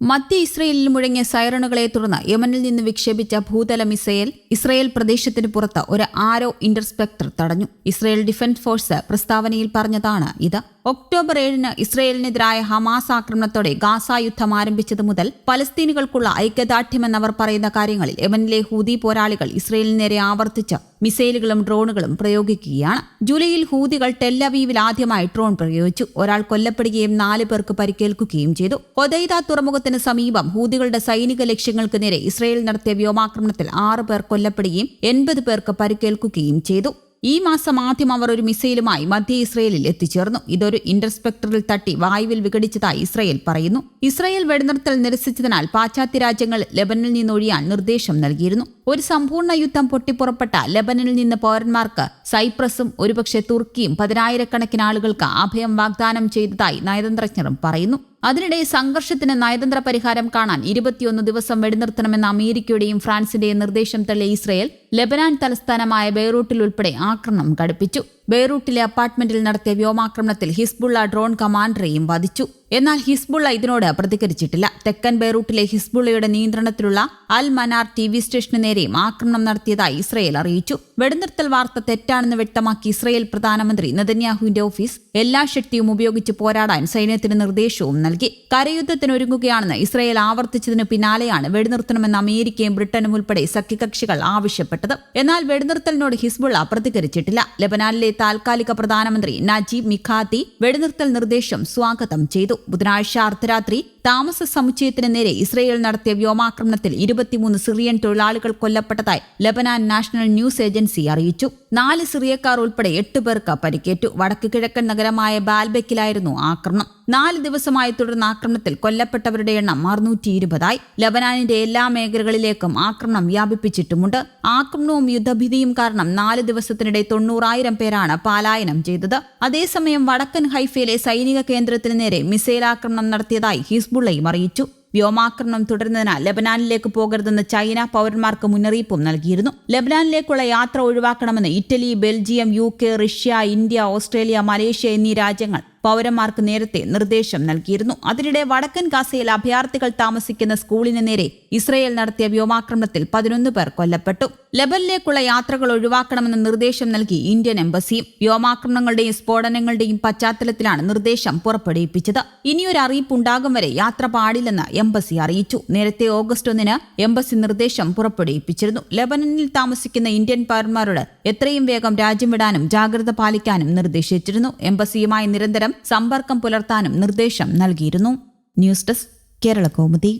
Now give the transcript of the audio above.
മധ്യ ഇസ്രയേലിൽ മുഴങ്ങിയ സൈറണുകളെ തുടർന്ന് യമനിൽ നിന്ന് വിക്ഷേപിച്ച ഭൂതല മിസൈൽ ഇസ്രയേൽ പ്രദേശത്തിന് പുറത്ത് ഒരു ആരോ ഇന്റർസ്പെക്ടർ തടഞ്ഞു. ഇസ്രയേൽ ഡിഫൻസ് ഫോഴ്സ് പ്രസ്താവനയിൽ പറഞ്ഞതാണ് ഇത്. ഒക്ടോബർ ഏഴിന് ഇസ്രയേലിനെതിരായ ഹമാസ് ആക്രമണത്തോടെ ഗാസ യുദ്ധം ആരംഭിച്ചത് മുതൽ പലസ്തീനുകൾക്കുള്ള ഐക്യദാർഢ്യമെന്നവർ പറയുന്ന കാര്യങ്ങളിൽ യമനിലെ ഹൂതി പോരാളികൾ ഇസ്രയേലിന് നേരെ ആവർത്തിച്ച് മിസൈലുകളും ഡ്രോണുകളും പ്രയോഗിക്കുകയാണ്. ജൂലൈയിൽ ഹൂതികൾ ടെല്ലവീവിൽ ആദ്യമായി ഡ്രോൺ പ്രയോഗിച്ചു. ഒരാൾ കൊല്ലപ്പെടുകയും നാല് പേർക്ക് പരിക്കേൽക്കുകയും ചെയ്തു. ഒദൈദ തുറമുഖത്തിന് സമീപം ഹൂതികളുടെ സൈനിക ലക്ഷ്യങ്ങൾക്ക് നേരെ ഇസ്രയേൽ നടത്തിയ വ്യോമാക്രമണത്തിൽ ആറ് പേർ കൊല്ലപ്പെടുകയും എൺപത് പേർക്ക് പരിക്കേൽക്കുകയും ചെയ്തു. ഈ മാസം ആദ്യം അവർ ഒരു മിസൈലുമായി മധ്യ ഇസ്രയേലിൽ എത്തിച്ചേർന്നു. ഇതൊരു ഇന്റർസ്പെക്ടറിൽ തട്ടി വായുവിൽ വിഘടിച്ചതായി ഇസ്രയേൽ പറയുന്നു. ഇസ്രയേൽ വെടിനിർത്തൽ നിരസിച്ചതിനാൽ പാശ്ചാത്യ രാജ്യങ്ങൾ ലെബനിൽ നിന്നൊഴിയാൻ നിർദ്ദേശം നൽകിയിരുന്നു. ഒരു സമ്പൂർണ യുദ്ധം പൊട്ടിപ്പുറപ്പെട്ട ലെബനിൽ നിന്ന് പൗരന്മാർക്ക് സൈപ്രസും ഒരുപക്ഷെ തുർക്കിയും പതിനായിരക്കണക്കിന് ആളുകൾക്ക് അഭയം വാഗ്ദാനം ചെയ്തതായി നയതന്ത്രജ്ഞരും പറയുന്നു. അതിനിടെ സംഘർഷത്തിന് നയതന്ത്ര പരിഹാരം കാണാൻ ഇരുപത്തിയൊന്ന് ദിവസം വെടിനിർത്തണമെന്ന അമേരിക്കയുടെയും ഫ്രാൻസിന്റെയും നിർദ്ദേശം തള്ളിയ ഇസ്രയേൽ ലെബനാൻ തലസ്ഥാനമായ ബെയ്റൂട്ടിൽ ഉൾപ്പെടെ ആക്രമണം ഘടിപ്പിച്ചു ബെയ്റൂട്ടിലെ അപ്പാർട്ട്മെന്റിൽ നടത്തിയ വ്യോമാക്രമണത്തിൽ ഹിസ്ബുള്ള ഡ്രോൺ കമാൻഡറെയും വധിച്ചു. എന്നാൽ ഹിസ്ബുള്ള ഇതിനോട് പ്രതികരിച്ചിട്ടില്ല. തെക്കൻ ബെയ്റൂട്ടിലെ ഹിസ്ബുള്ളയുടെ നിയന്ത്രണത്തിലുള്ള അൽ മനാർ ടി വി സ്റ്റേഷന് നേരെയും ആക്രമണം നടത്തിയതായി ഇസ്രയേൽ അറിയിച്ചു. വെടിനിർത്തൽ വാർത്ത തെറ്റാണെന്ന് വ്യക്തമാക്കി ഇസ്രയേൽ പ്രധാനമന്ത്രി നെതന്യാഹുവിന്റെ ഓഫീസ് എല്ലാ ശക്തിയും ഉപയോഗിച്ച് പോരാടാൻ സൈന്യത്തിന് നിർദ്ദേശവും നൽകി. കരയുദ്ധത്തിന് കരയുദ്ധത്തിനൊരുങ്ങുകയാണെന്ന് ഇസ്രയേൽ ആവർത്തിച്ചതിനു പിന്നാലെയാണ് വെടിനിർത്തണമെന്ന് അമേരിക്കയും ബ്രിട്ടനും ഉൾപ്പെടെ സഖ്യകക്ഷികൾ ആവശ്യപ്പെട്ടത് എന്നാൽ വെടിനിർത്തലിനോട് ഹിസ്ബുള്ള പ്രതികരിച്ചിട്ടില്ല. ലബനാനിലെ താൽക്കാലിക പ്രധാനമന്ത്രി നജീബ് മിഖാത്തി വെടിനിർത്തൽ നിർദ്ദേശം സ്വാഗതം ചെയ്തു. ബുധനാഴ്ച അർദ്ധരാത്രി താമസ സമുച്ചയത്തിന് നേരെ ഇസ്രയേൽ നടത്തിയ വ്യോമാക്രമണത്തിൽ ഇരുപത്തിമൂന്ന് സിറിയൻ തൊഴിലാളികൾ കൊല്ലപ്പെട്ടതായി ലബനാൻ നാഷണൽ ന്യൂസ് ഏജൻസി അറിയിച്ചു. നാല് സിറിയക്കാർ ഉൾപ്പെടെ എട്ട് പേർക്ക് പരിക്കേറ്റു. വടക്ക് കിഴക്കൻ നഗരമായ ബാൽബെക്കിലായിരുന്നു ആക്രമണം. നാല് ദിവസമായി തുടർന്ന ആക്രമണത്തിൽ കൊല്ലപ്പെട്ടവരുടെ എണ്ണം അറുന്നൂറ്റി ഇരുപതായി ലബനാനിന്റെ എല്ലാ മേഖലകളിലേക്കും ആക്രമണം വ്യാപിപ്പിച്ചിട്ടുമുണ്ട്. ആക്രമണവും യുദ്ധഭീതിയും കാരണം നാല് ദിവസത്തിനിടെ തൊണ്ണൂറായിരം പേരാണ് പലായനം ചെയ്തത്. അതേസമയം വടക്കൻ ഹൈഫയിലെ സൈനിക കേന്ദ്രത്തിന് നേരെ മിസൈൽ ആക്രമണം നടത്തിയതായി ഹിസ്ബുള്ളയും അറിയിച്ചു. വ്യോമാക്രമണം തുടരുന്നതിനാൽ ലബനാനിലേക്ക് പോകരുതെന്ന് ചൈന പൗരന്മാർക്ക് മുന്നറിയിപ്പും നൽകിയിരുന്നു. ലബനാനിലേക്കുള്ള യാത്ര ഒഴിവാക്കണമെന്ന് ഇറ്റലി ബെൽജിയം യു റഷ്യ ഇന്ത്യ ഓസ്ട്രേലിയ മലേഷ്യ എന്നീ രാജ്യങ്ങൾ പൗരന്മാർക്ക് നേരത്തെ നിർദ്ദേശം നൽകിയിരുന്നു. അതിനിടെ വടക്കൻ ഗാസയിൽ അഭയാർത്ഥികൾ താമസിക്കുന്ന സ്കൂളിന് നേരെ ഇസ്രയേൽ നടത്തിയ വ്യോമാക്രമണത്തിൽ പതിനൊന്ന് പേർ കൊല്ലപ്പെട്ടു. ലബനിലേക്കുള്ള യാത്രകൾ ഒഴിവാക്കണമെന്ന് നിർദ്ദേശം നൽകി ഇന്ത്യൻ എംബസിയും വ്യോമാക്രമണങ്ങളുടെയും സ്ഫോടനങ്ങളുടെയും പശ്ചാത്തലത്തിലാണ് നിർദ്ദേശം പുറപ്പെടുവിപ്പിച്ചത്. ഇനിയൊരു അറിയിപ്പ് ഉണ്ടാകും വരെ യാത്ര പാടില്ലെന്ന് എംബസി അറിയിച്ചു. നേരത്തെ ഓഗസ്റ്റ് ഒന്നിന് എംബസി നിർദ്ദേശം പുറപ്പെടുവിപ്പിച്ചിരുന്നു. ലബനനിൽ താമസിക്കുന്ന ഇന്ത്യൻ പൗരന്മാരോട് എത്രയും വേഗം രാജ്യം വിടാനും ജാഗ്രത പാലിക്കാനും നിർദ്ദേശിച്ചിരുന്നു. എംബസിയുമായി നിരന്തരം സമ്പർക്കം പുലർത്താനും നിർദ്ദേശം നൽകിയിരുന്നു. News desk Kerala Kaumudi.